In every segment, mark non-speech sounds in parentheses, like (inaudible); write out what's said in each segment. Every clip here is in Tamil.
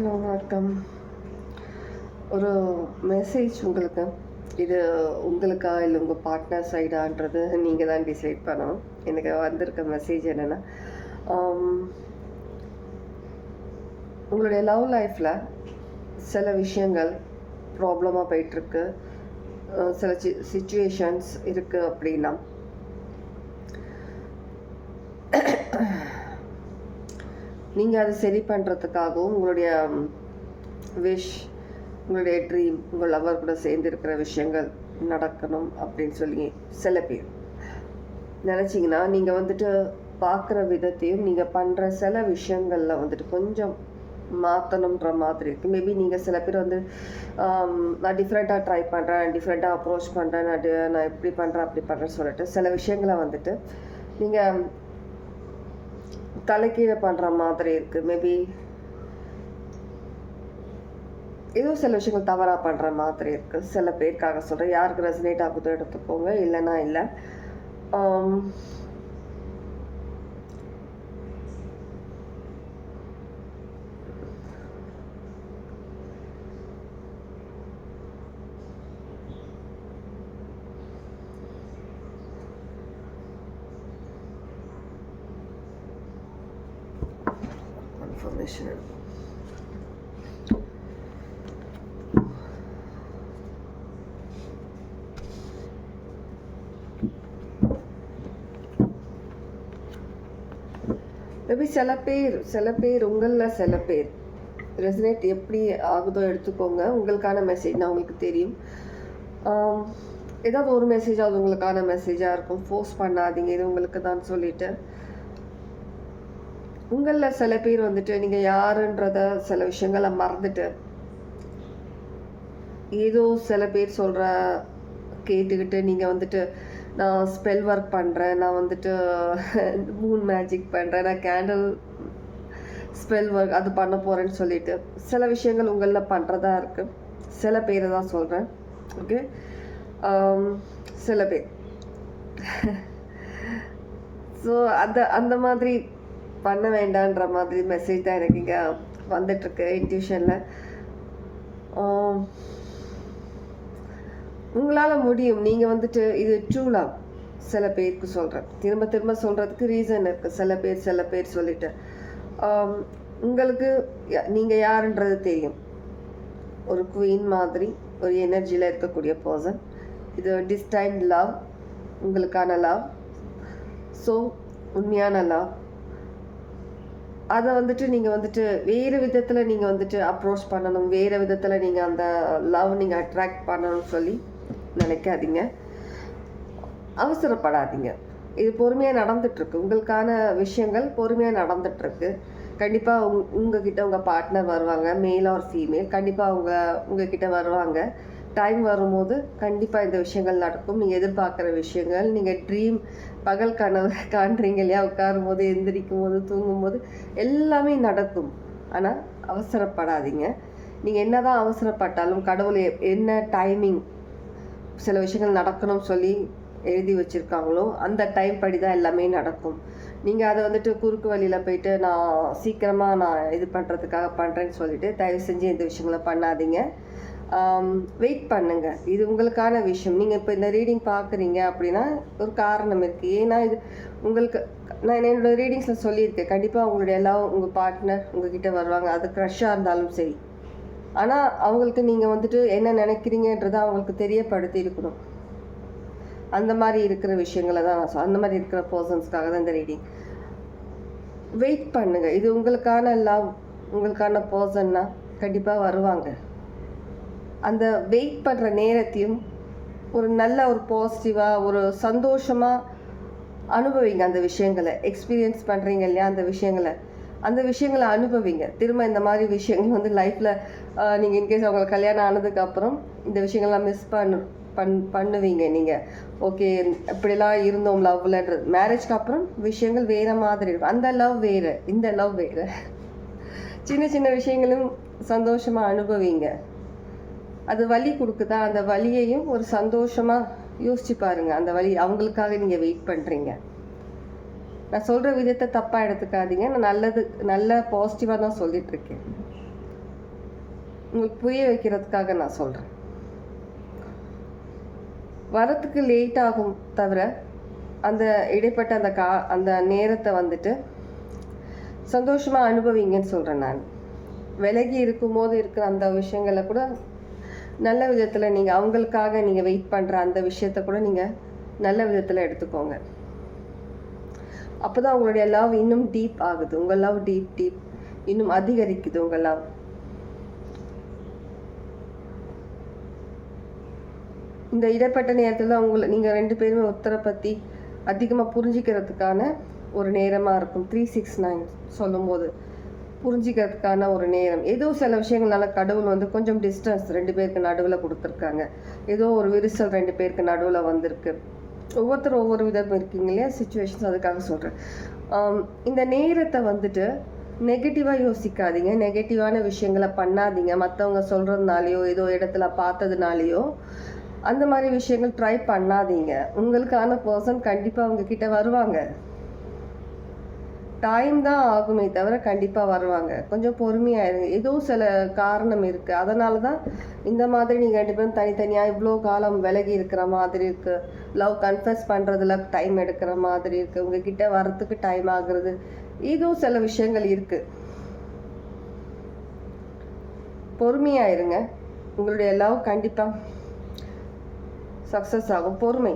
ஹலோ வணக்கம். ஒரு மெசேஜ் உங்களுக்கு. இது உங்களுக்கா இல்லை உங்கள் பார்ட்னர் சைடான்றது நீங்கள் தான் டிசைட் பண்ணணும். எனக்கு வந்திருக்க மெசேஜ் என்னென்னா உங்களுடைய லவ் லைஃப்பில் சில விஷயங்கள் ப்ராப்ளமாக போயிட்டுருக்கு சில சி சுச்சுவேஷன்ஸ் இருக்குது அப்படின்னா நீங்கள் அதை சரி பண்ணுறதுக்காகவும் உங்களுடைய விஷ் உங்களுடைய ட்ரீம் உங்கள் லவர் கூட சேர்ந்து இருக்கிற விஷயங்கள் நடக்கணும் அப்படின்னு சொல்லி சில பேர் நினச்சிங்கன்னா நீங்கள் வந்துட்டு பார்க்குற விதத்தையும் நீங்கள் பண்ணுற சில விஷயங்களில் வந்துட்டு கொஞ்சம் மாற்றணுன்ற மாதிரி இருக்குது மேபி நீங்கள் சில பேர் வந்து நான் டிஃப்ரெண்ட்டாக ட்ரை பண்ணுறேன் டிஃப்ரெண்ட்டாக அப்ரோச் பண்ணுறேன் நான் நான் இப்படி பண்ணுறேன் அப்படி பண்ணுறேன்னு சொல்லிட்டு சில விஷயங்களை வந்துட்டு நீங்கள் தலைக்கீழே பண்ணுற மாதிரி இருக்குது மேபி ஏதோ சில விஷயங்கள் தவறாக பண்ணுற மாதிரி இருக்குது சில பேருக்காக சொல்கிறேன் யாருக்கு ரெசனேட் ஆகுதோ எடுத்துக்கோங்க. இல்லைன்னா இல்லை. Um, ஆம், மேபி சில பேர் சில பேர் உங்களில் சில பேர் ரெசனேட் எப்படி ஆகுதோ எடுத்துக்கோங்க. உங்களுக்கான மெசேஜ் நான் உங்களுக்கு தெரியும். ஏதாவது ஒரு மெசேஜ் அது உங்களுக்கான மெசேஜாக இருக்கும். ஃபோர்ஸ் பண்ணாதீங்க. இது உங்களுக்கு தான் சொல்லிட்டு உங்களில் சில பேர் வந்துட்டு நீங்கள் யாருன்றத சில விஷயங்களை மறந்துட்டு ஏதோ சில பேர் சொல்கிற கேட்டுக்கிட்டு நீங்கள் வந்துட்டு நான் ஸ்பெல் ஒர்க் பண்ணுறேன் நான் வந்துட்டு மூன் மேஜிக் பண்ணுறேன் நான் கேண்டில் ஸ்பெல் ஒர்க் அது பண்ண போகிறேன்னு சொல்லிட்டு சில விஷயங்கள் உங்களில் பண்ணுறதா இருக்குது சில பேரை தான் சொல்கிறேன் ஓகே சில பேர். (laughs) ஸோ அந்த அந்த மாதிரி பண்ண வேண்டான்ற மாதிரி மெசேஜ் தான் எனக்கு இங்கே வந்துட்டுருக்கு இன்ட்யூஷனில் உங்களால் முடியும். நீங்கள் வந்துட்டு இது ட்ரூ லவ் சில பேருக்கு சொல்கிறேன் திரும்ப திரும்ப சொல்கிறதுக்கு ரீசன் இருக்குது சில பேர் சில பேர் சொல்லிட்டு. உங்களுக்கு நீங்கள் யாருன்றது தெரியும். ஒரு குவீன் மாதிரி ஒரு எனர்ஜியில் இருக்கக்கூடிய பர்சன் இது டிஸ்டைன் லவ் உங்களுக்கான லவ் ஸோ உண்மையான லவ் அதை வந்துட்டு நீங்கள் வந்துட்டு வேறு விதத்தில் நீங்கள் வந்துட்டு அப்ரோச் பண்ணணும் வேறு விதத்தில் நீங்கள் அந்த லவ் நீங்கள் அட்ராக்ட் பண்ணணும்னு சொல்லி நினைக்காதீங்க. அவசரப்படாதீங்க. இது பொறுமையாக நடந்துட்டுருக்கு. உங்களுக்கான விஷயங்கள் பொறுமையாக நடந்துட்டுருக்கு. கண்டிப்பாக உங் உங்ககிட்ட உங்கள் பார்ட்னர் வருவாங்க மேல் ஆர் ஃபீமேல் கண்டிப்பாக அவங்க உங்ககிட்ட வருவாங்க. டைம் வரும்போது கண்டிப்பாக இந்த விஷயங்கள் நடக்கும். நீங்கள் எதிர்பார்க்குற விஷயங்கள் நீங்கள் ட்ரீம் பகல் கனவு (laughs) காண்றீங்க இல்லையா? உட்காரும் போது எந்திரிக்கும் போது தூங்கும் போது எல்லாமே நடக்கும். ஆனால் அவசரப்படாதீங்க. நீங்கள் என்னதான் அவசரப்பட்டாலும் கடவுள் என்ன டைமிங் சில விஷயங்கள் நடக்கணும்னு சொல்லி எழுதி வச்சுருக்காங்களோ அந்த டைம் படி தான் எல்லாமே நடக்கும். நீங்கள் அதை வந்துட்டு குறுக்கு வழியில் போயிட்டு நான் சீக்கிரமாக நான் இது பண்ணுறதுக்காக பண்ணுறேன்னு சொல்லிட்டு தயவு செஞ்சு இந்த விஷயங்களை பண்ணாதீங்க. Um, வெயிட் பண்ணுங்க. இது உங்களுக்கான விஷயம். நீங்கள் இப்போ இந்த ரீடிங் பார்க்குறீங்க அப்படின்னா ஒரு காரணம் இருக்குது ஏன்னா இது உங்களுக்கு நான் என்னோட ரீடிங்ஸில் சொல்லியிருக்கேன். கண்டிப்பாக உங்களுடைய எல்லாம் உங்கள் பார்ட்னர் உங்ககிட்ட வருவாங்க. அது க்ரஷ்ஷாக இருந்தாலும் சரி. ஆனால் அவங்களுக்கு நீங்கள் வந்துட்டு என்ன நினைக்கிறீங்கன்றதை அவங்களுக்கு தெரியப்படுத்தி இருக்கணும். அந்த மாதிரி இருக்கிற விஷயங்களை தான் நான் அந்த மாதிரி இருக்கிற பர்சன்ஸ்க்காக தான் இந்த ரீடிங் வெயிட் பண்ணுங்க. இது உங்களுக்கான லவ் உங்களுக்கான பர்சன்னா கண்டிப்பாக வருவாங்க. அந்த வெயிட் பண்ணுற நேரத்தையும் ஒரு நல்ல ஒரு பாசிட்டிவாக ஒரு சந்தோஷமாக அனுபவிங்க அந்த விஷயங்களை. எக்ஸ்பீரியன்ஸ் பண்ணுறீங்க இல்லையா அந்த விஷயங்களை. அந்த விஷயங்களை அனுபவிங்க. திரும்ப இந்த மாதிரி விஷயங்கள் வந்து லைஃப்பில் நீங்கள் இன்கேஸ் அவங்களுக்கு கல்யாணம் ஆனதுக்கப்புறம் இந்த விஷயங்கள்லாம் மிஸ் பண்ணு பண் பண்ணுவீங்க நீங்கள் ஓகே இப்படிலாம் இருந்தோம் லவ்லன்றது மேரேஜ்க்கு அப்புறம் விஷயங்கள் வேறு மாதிரி இருக்கும். அந்த லவ் வேறு இந்த லவ் வேறு. சின்ன சின்ன விஷயங்களும் சந்தோஷமாக அனுபவிங்க. அது வலி கொடுக்குதா? அந்த வலியையும் ஒரு சந்தோஷமாக யோசிச்சு பாருங்க. அந்த வலி அவங்களுக்காக நீங்கள் வெயிட் பண்ணுறீங்க நான் சொல்கிற விதத்தை தப்பாக எடுத்துக்காதீங்க. நான் நல்லது நல்ல பாசிட்டிவாக தான் சொல்லிட்டு இருக்கேன் உங்களுக்கு புரிய வைக்கிறதுக்காக நான் சொல்கிறேன் வரத்துக்கு லேட் ஆகும் தவிர அந்த இடைப்பட்ட அந்த கா அந்த நேரத்தை வந்துட்டு சந்தோஷமாக அனுபவிங்கன்னு சொல்கிறேன் நான். விலகி இருக்கும்போது இருக்கிற அந்த விஷயங்களை கூட நல்ல விதத்தில் நீங்கள் அவங்களுக்காக நீங்கள் வெயிட் பண்ணுற அந்த விஷயத்த கூட நீங்கள் நல்ல விதத்தில் எடுத்துக்கோங்க. அப்போ தான் உங்களுடைய லவ் இன்னும் டீப் ஆகுது. உங்கள் லவ் டீப் டீப் இன்னும் அதிகரிக்குது உங்கள் லவ் இந்த இடைப்பட்ட நேரத்தில் உங்களை நீங்கள் ரெண்டு பேருமே ஒருத்தரை பற்றி அதிகமாக புரிஞ்சிக்கிறதுக்கான ஒரு நேரமாக இருக்கும். த்ரீ சிக்ஸ் நைன் சொல்லும்போது. புரிஞ்சிக்கிறதுக்கான ஒரு நேரம். ஏதோ சில விஷயங்களால கடவுள் வந்து கொஞ்சம் டிஸ்டன்ஸ் ரெண்டு பேருக்கு நடுவில் கொடுத்துருக்காங்க. ஏதோ ஒரு விரிசல் ரெண்டு பேருக்கு நடுவில் வந்திருக்கு. ஒவ்வொருத்தரும் ஒவ்வொரு விதம் இருக்கீங்க இல்லையா? சுச்சுவேஷன்ஸ் அதுக்காக சொல்கிறேன் இந்த நேரத்தை வந்துட்டு நெகட்டிவாக யோசிக்காதீங்க. நெகட்டிவான விஷயங்களை பண்ணாதீங்க. மற்றவங்க சொல்கிறதுனாலையோ ஏதோ இடத்துல பார்த்ததுனாலையோ அந்த மாதிரி விஷயங்கள் ட்ரை பண்ணாதீங்க. உங்களுக்கான பர்சன் கண்டிப்பாக அவங்கக்கிட்ட வருவாங்க. டைம் தான் ஆகுமே தவிர கண்டிப்பாக வருவாங்க. கொஞ்சம் பொறுமையாயிருங்க ஏதோ சில காரணம் இருக்குது அதனால தான் இந்த மாதிரி நீங்கள் ரெண்டு பேரும் தனித்தனியாக இவ்வளோ காலம் விலகி இருக்கிற மாதிரி இருக்குது லவ் கன்ஃபஸ் பண்ணுறதுல டைம் எடுக்கிற மாதிரி இருக்குது உங்ககிட்ட வரத்துக்கு டைம் ஆகுறது. ஏதோ சில விஷயங்கள் இருக்குது பொறுமையாயிருங்க உங்களுடைய லவ் கண்டிப்பாக சக்ஸஸ் ஆகும். பொறுமை.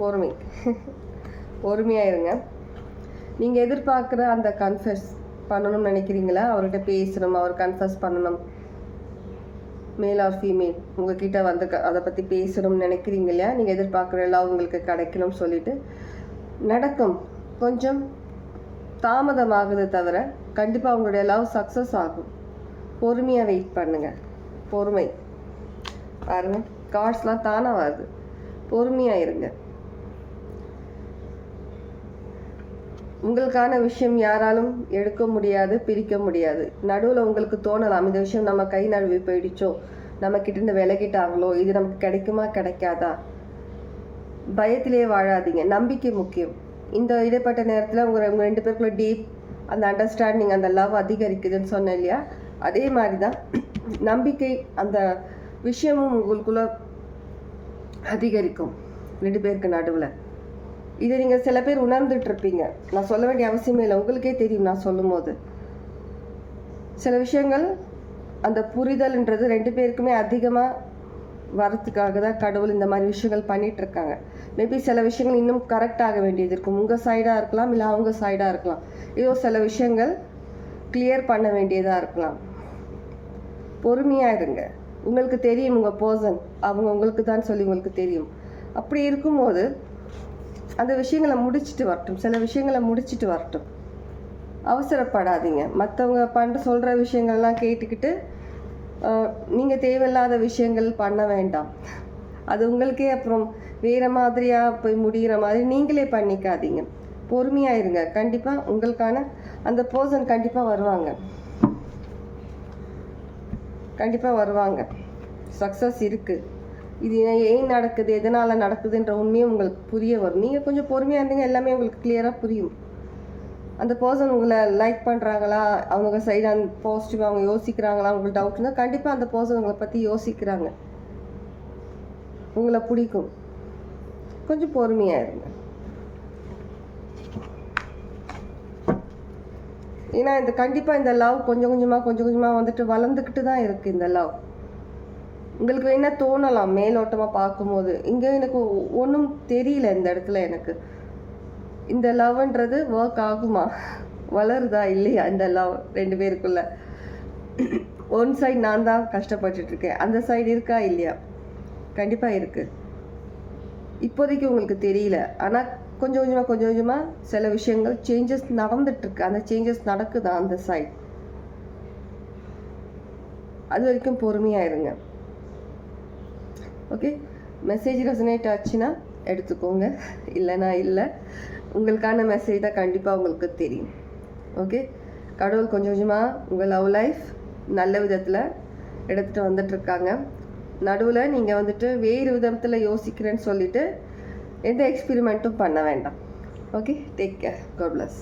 பொறுமை. (laughs) பொறுமையாயிருங்க நீங்கள் எதிர்பார்க்குற அந்த கன்ஃபஸ் பண்ணணும்னு நினைக்கிறீங்களா? அவர்கிட்ட பேசணும் அவர் கன்ஃபஸ் பண்ணணும். மேல் ஆர் ஃபீமேல் உங்ககிட்ட வந்து க- அதை பற்றி பேசணும்னு நினைக்கிறீங்க இல்லையா? நீங்கள் எதிர்பார்க்குற எல்லாம் உங்களுக்கு கிடைக்கணும்னு சொல்லிட்டு. நடக்கும். கொஞ்சம் தாமதமாகுது தவிர கண்டிப்பாக உங்களுடைய லவ் சக்ஸஸ் ஆகும். பொறுமையாக வெயிட் பண்ணுங்கள் பொறுமை. பாருங்கள் கார்ட்ஸ்லாம் தானாக வருது பொறுமையாக இருங்க. உங்களுக்கான விஷயம் யாராலும் எடுக்க முடியாது பிரிக்க முடியாது. நடுவில் உங்களுக்கு தோணலாம் இந்த விஷயம் நம்ம கை நழுவி போயிடுச்சோ? நம்ம கிட்டேருந்து விலகிட்டாங்களோ? இது நமக்கு கிடைக்குமா கிடைக்காதா? பயத்திலே வாழாதீங்க. நம்பிக்கை முக்கியம். இந்த இடைப்பட்ட நேரத்தில் உங்கள் உங்கள் ரெண்டு பேருக்குள்ள டீப் அந்த அண்டர்ஸ்டாண்டிங் அந்த லவ் அதிகரிக்குதுன்னு சொன்னேன் இல்லையா? அதே மாதிரி தான் (clears throat) நம்பிக்கை அந்த விஷயமும் உங்களுக்குள்ள அதிகரிக்கும். ரெண்டு பேருக்கு நடுவில். இதை நீங்கள் சில பேர் உணர்ந்துட்டு இருப்பீங்க நான் சொல்ல வேண்டிய அவசியமே இல்லை. உங்களுக்கே தெரியும் நான் சொல்லும் போது சில விஷயங்கள் அந்த புரிதல்ன்றது ரெண்டு பேருக்குமே அதிகமாக வரத்துக்காக தான் கடவுள் இந்த மாதிரி விஷயங்கள் பண்ணிகிட்ருக்காங்க இருக்காங்க மேபி சில விஷயங்கள் இன்னும் கரெக்டாக ஆக வேண்டியது இருக்கும். உங்கள் சைடாக இருக்கலாம் இல்லை அவங்க சைடாக இருக்கலாம். ஏதோ சில விஷயங்கள் கிளியர் பண்ண வேண்டியதாக இருக்கலாம். பொறுமையாக இருங்க. உங்களுக்கு தெரியும் உங்கள் பர்சன் அவங்க உங்களுக்கு தான் சொல்லி உங்களுக்கு தெரியும். அப்படி இருக்கும்போது அந்த விஷயங்களை முடிச்சிட்டு வரட்டும். சில விஷயங்களை முடிச்சிட்டு வரட்டும். அவசரப்படாதீங்க. மற்றவங்க பண்ணுற சொல்கிற விஷயங்கள்லாம் கேட்டுக்கிட்டு நீங்கள் தேவையில்லாத விஷயங்கள் பண்ண வேண்டாம். அது உங்களுக்கே அப்புறம் வேறு மாதிரியாக போய் முடிகிற மாதிரி நீங்களே பண்ணிக்காதீங்க. பொறுமையாக இருங்க. கண்டிப்பாக உங்களுக்கான அந்த பர்சன் கண்டிப்பாக வருவாங்க. கண்டிப்பாக வருவாங்க. சக்ஸஸ் இருக்குது இது ஏன் நடக்குது எதனால் நடக்குதுன்ற உண்மையும் உங்களுக்கு புரிய வரும். நீங்கள் கொஞ்சம் பொறுமையாக இருந்தீங்க எல்லாமே உங்களுக்கு கிளியராக புரியும். அந்த பர்சன் உங்களை லைக் பண்ணுறாங்களா அவங்க சைடு அந்த பாசிட்டிவாக அவங்க யோசிக்கிறாங்களா? உங்களுக்கு டவுட் இருந்தால் கண்டிப்பாக அந்த பர்சன் உங்களை பற்றி யோசிக்கிறாங்க. உங்களை பிடிக்கும். கொஞ்சம் பொறுமையாக இருங்க. ஏன்னா இந்த கண்டிப்பாக இந்த லவ் கொஞ்சம் கொஞ்சமாக கொஞ்சம் கொஞ்சமாக வந்துட்டு வளர்ந்துக்கிட்டு தான் இருக்குது இந்த லவ் உங்களுக்கு வேணால் தோணலாம்? மேலோட்டமாக பார்க்கும்போது. இங்கே எனக்கு ஒன்றும் தெரியல இந்த இடத்துல எனக்கு. இந்த லவ்ன்றது ஒர்க் ஆகுமா? வளருதா? இல்லையா இந்த லவ் ரெண்டு பேருக்குள்ள? ஒன் சைடு நான் தான் கஷ்டப்பட்டுட்ருக்கேன் அந்த சைடு இருக்கா? இல்லையா? கண்டிப்பாக இருக்குது இப்போதைக்கு உங்களுக்கு தெரியல. ஆனால் கொஞ்சம் கொஞ்சமாக கொஞ்சம் கொஞ்சமாக சில விஷயங்கள் சேஞ்சஸ் நடந்துட்டுருக்கு அந்த சேஞ்சஸ் நடக்குதா அந்த சைட் அது வரைக்கும் பொறுமையாக இருங்க. ஓகே மெசேஜ் ரெசனேட் ஆச்சுன்னா எடுத்துக்கோங்க. இல்லைனா இல்லை. உங்களுக்கான மெசேஜ் தான் கண்டிப்பாக உங்களுக்கு தெரியும். ஓகே கடவுள் கொஞ்சம் கொஞ்சமாக உங்கள் லவ் லைஃப் நல்ல விதத்தில் எடுத்துகிட்டு வந்துட்டுருக்காங்க. நடுவில் நீங்கள் வந்துட்டு வேறு விதத்தில் யோசிக்கிறேன்னு சொல்லிட்டு எந்த எக்ஸ்பிரிமெண்ட்டும் பண்ண வேண்டாம். Okay take care God bless